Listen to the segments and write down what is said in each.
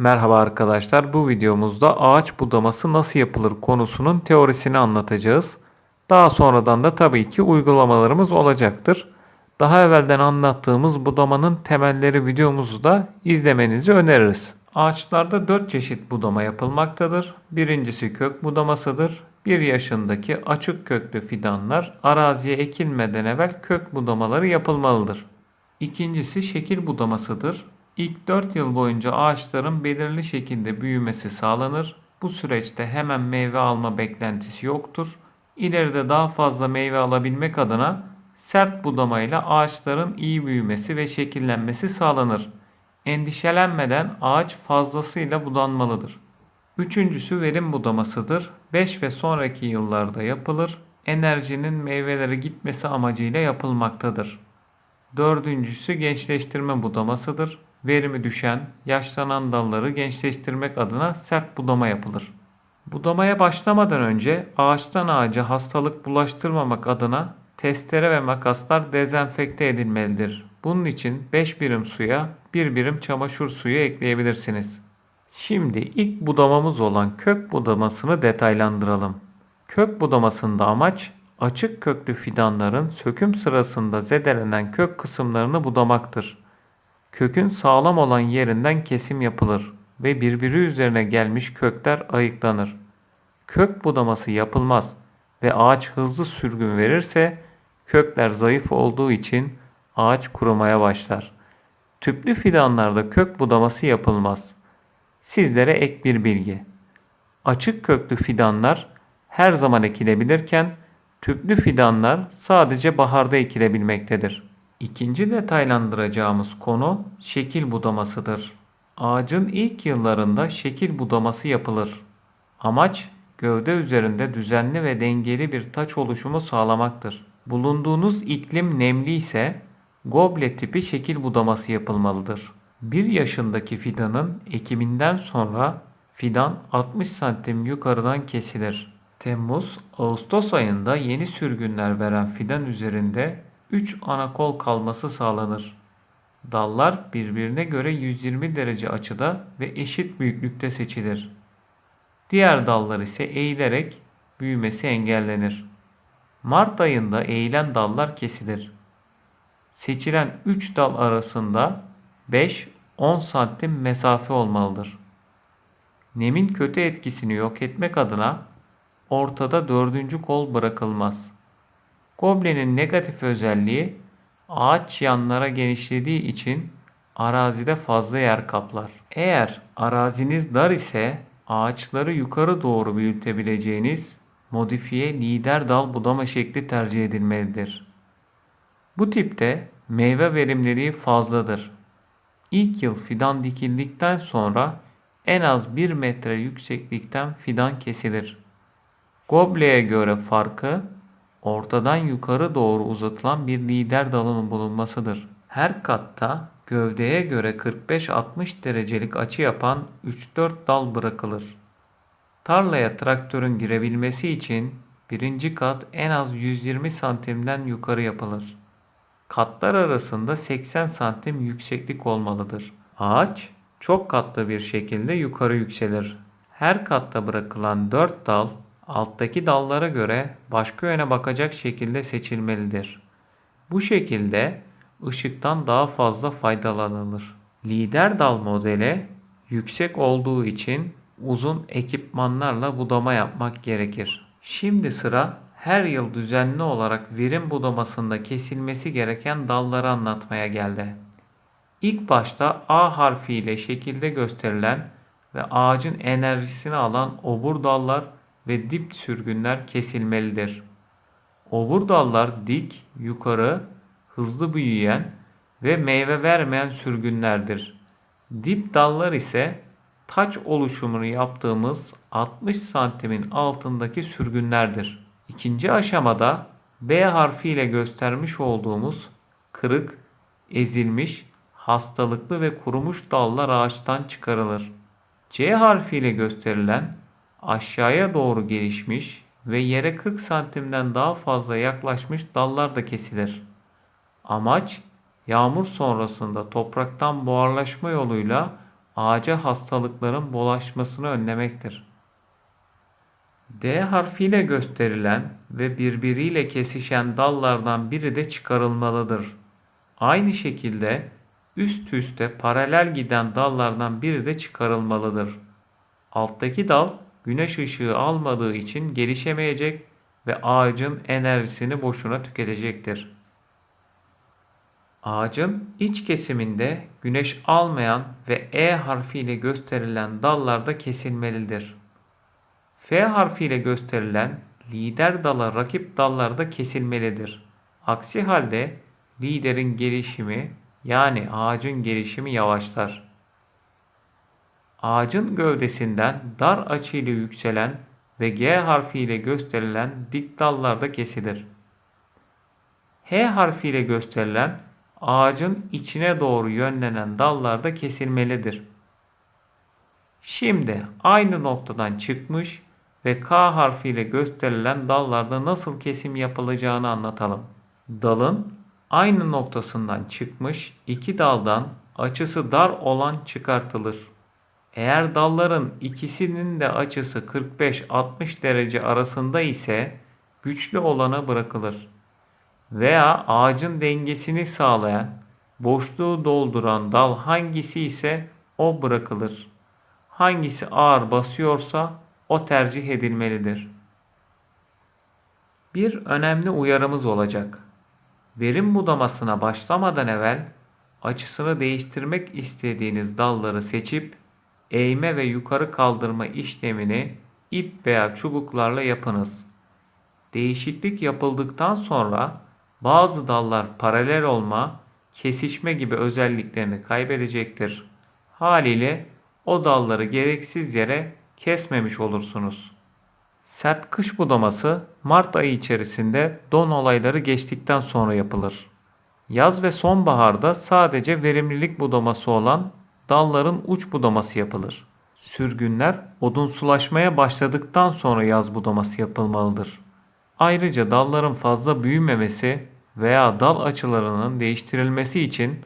Merhaba arkadaşlar. Bu videomuzda ağaç budaması nasıl yapılır konusunun teorisini anlatacağız. Daha sonradan da tabii ki uygulamalarımız olacaktır. Daha evvelden anlattığımız budamanın temelleri videomuzu da izlemenizi öneririz. Ağaçlarda 4 çeşit budama yapılmaktadır. Birincisi kök budamasıdır. 1 yaşındaki açık köklü fidanlar araziye ekilmeden evvel kök budamaları yapılmalıdır. İkincisi şekil budamasıdır. İlk 4 yıl boyunca ağaçların belirli şekilde büyümesi sağlanır. Bu süreçte hemen meyve alma beklentisi yoktur. İleride daha fazla meyve alabilmek adına sert budamayla ağaçların iyi büyümesi ve şekillenmesi sağlanır. Endişelenmeden ağaç fazlasıyla budanmalıdır. Üçüncüsü verim budamasıdır. 5 ve sonraki yıllarda yapılır. Enerjinin meyvelere gitmesi amacıyla yapılmaktadır. Dördüncüsü gençleştirme budamasıdır. Verimi düşen, yaşlanan dalları gençleştirmek adına sert budama yapılır. Budamaya başlamadan önce ağaçtan ağaca hastalık bulaştırmamak adına testere ve makaslar dezenfekte edilmelidir. Bunun için 5 birim suya 1 birim çamaşır suyu ekleyebilirsiniz. Şimdi ilk budamamız olan kök budamasını detaylandıralım. Kök budamasında amaç açık köklü fidanların söküm sırasında zedelenen kök kısımlarını budamaktır. Kökün sağlam olan yerinden kesim yapılır ve birbiri üzerine gelmiş kökler ayıklanır. Kök budaması yapılmaz ve ağaç hızlı sürgün verirse kökler zayıf olduğu için ağaç kurumaya başlar. Tüplü fidanlarda kök budaması yapılmaz. Sizlere ek bir bilgi. Açık köklü fidanlar her zaman ekilebilirken tüplü fidanlar sadece baharda ekilebilmektedir. İkinci detaylandıracağımız konu şekil budamasıdır. Ağacın ilk yıllarında şekil budaması yapılır. Amaç gövde üzerinde düzenli ve dengeli bir taç oluşumu sağlamaktır. Bulunduğunuz iklim nemli ise goble tipi şekil budaması yapılmalıdır. 1 yaşındaki fidanın ekiminden sonra fidan 60 santim yukarıdan kesilir. Temmuz-Ağustos ayında yeni sürgünler veren fidan üzerinde 3 ana kol kalması sağlanır. Dallar birbirine göre 120 derece açıda ve eşit büyüklükte seçilir. Diğer dallar ise eğilerek büyümesi engellenir. Mart ayında eğilen dallar kesilir. Seçilen 3 dal arasında 5-10 santim mesafe olmalıdır. Nemin kötü etkisini yok etmek adına ortada dördüncü kol bırakılmaz. Goblenin negatif özelliği ağaç yanlara genişlediği için arazide fazla yer kaplar. Eğer araziniz dar ise ağaçları yukarı doğru büyütebileceğiniz modifiye lider dal budama şekli tercih edilmelidir. Bu tipte meyve verimliliği fazladır. İlk yıl fidan dikildikten sonra en az 1 metre yükseklikten fidan kesilir. Gobleye göre farkı ortadan yukarı doğru uzatılan bir lider dalının bulunmasıdır. Her katta gövdeye göre 45-60 derecelik açı yapan 3-4 dal bırakılır. Tarlaya traktörün girebilmesi için birinci kat en az 120 santimden yukarı yapılır. Katlar arasında 80 santim yükseklik olmalıdır. Ağaç çok katlı bir şekilde yukarı yükselir. Her katta bırakılan 4 dal alttaki dallara göre başka yöne bakacak şekilde seçilmelidir. Bu şekilde ışıktan daha fazla faydalanılır. Lider dal modeli yüksek olduğu için uzun ekipmanlarla budama yapmak gerekir. Şimdi sıra her yıl düzenli olarak verim budamasında kesilmesi gereken dalları anlatmaya geldi. İlk başta A harfiyle şekilde gösterilen ve ağacın enerjisini alan obur dallar ve dip sürgünler kesilmelidir. Obur dallar dik, yukarı, hızlı büyüyen ve meyve vermeyen sürgünlerdir. Dip dallar ise taç oluşumunu yaptığımız 60 santimin altındaki sürgünlerdir. İkinci aşamada B harfi ile göstermiş olduğumuz kırık, ezilmiş, hastalıklı ve kurumuş dallar ağaçtan çıkarılır. C harfi ile gösterilen aşağıya doğru gelişmiş ve yere 40 santimden daha fazla yaklaşmış dallar da kesilir. Amaç yağmur sonrasında topraktan buharlaşma yoluyla ağaca hastalıkların bulaşmasını önlemektir. D harfiyle gösterilen ve birbiriyle kesişen dallardan biri de çıkarılmalıdır. Aynı şekilde üst üste paralel giden dallardan biri de çıkarılmalıdır. Alttaki dal güneş ışığı almadığı için gelişemeyecek ve ağacın enerjisini boşuna tüketecektir. Ağacın iç kesiminde güneş almayan ve E harfiyle gösterilen dallarda kesilmelidir. F harfiyle gösterilen lider dala rakip dallarda kesilmelidir. Aksi halde liderin gelişimi yani ağacın gelişimi yavaşlar. Ağacın gövdesinden dar açıyla yükselen ve G harfiyle gösterilen dik dallarda kesilir. H harfiyle gösterilen ağacın içine doğru yönlenen dallarda kesilmelidir. Şimdi aynı noktadan çıkmış ve K harfiyle gösterilen dallarda nasıl kesim yapılacağını anlatalım. Dalın aynı noktasından çıkmış iki daldan açısı dar olan çıkartılır. Eğer dalların ikisinin de açısı 45-60 derece arasında ise güçlü olana bırakılır. Veya ağacın dengesini sağlayan, boşluğu dolduran dal hangisi ise o bırakılır. Hangisi ağır basıyorsa o tercih edilmelidir. Bir önemli uyarımız olacak. Verim budamasına başlamadan evvel açısını değiştirmek istediğiniz dalları seçip eğme ve yukarı kaldırma işlemini ip veya çubuklarla yapınız. Değişiklik yapıldıktan sonra bazı dallar paralel olma, kesişme gibi özelliklerini kaybedecektir. Haliyle o dalları gereksiz yere kesmemiş olursunuz. Sert kış budaması Mart ayı içerisinde don olayları geçtikten sonra yapılır. Yaz ve sonbaharda sadece verimlilik budaması olan dalların uç budaması yapılır. Sürgünler odunsulaşmaya başladıktan sonra yaz budaması yapılmalıdır. Ayrıca dalların fazla büyümemesi veya dal açılarının değiştirilmesi için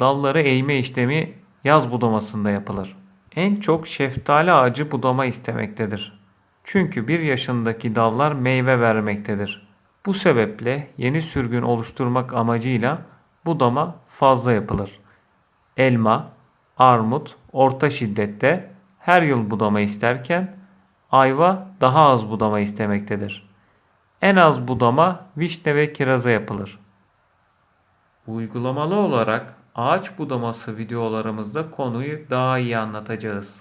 dalları eğme işlemi yaz budamasında yapılır. En çok şeftali ağacı budama istemektedir. Çünkü bir yaşındaki dallar meyve vermektedir. Bu sebeple yeni sürgün oluşturmak amacıyla budama fazla yapılır. Elma, armut orta şiddette her yıl budama isterken ayva daha az budama istemektedir. En az budama vişne ve kiraza yapılır. Uygulamalı olarak ağaç budaması videolarımızda konuyu daha iyi anlatacağız.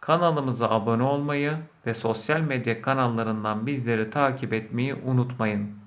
Kanalımıza abone olmayı ve sosyal medya kanallarından bizleri takip etmeyi unutmayın.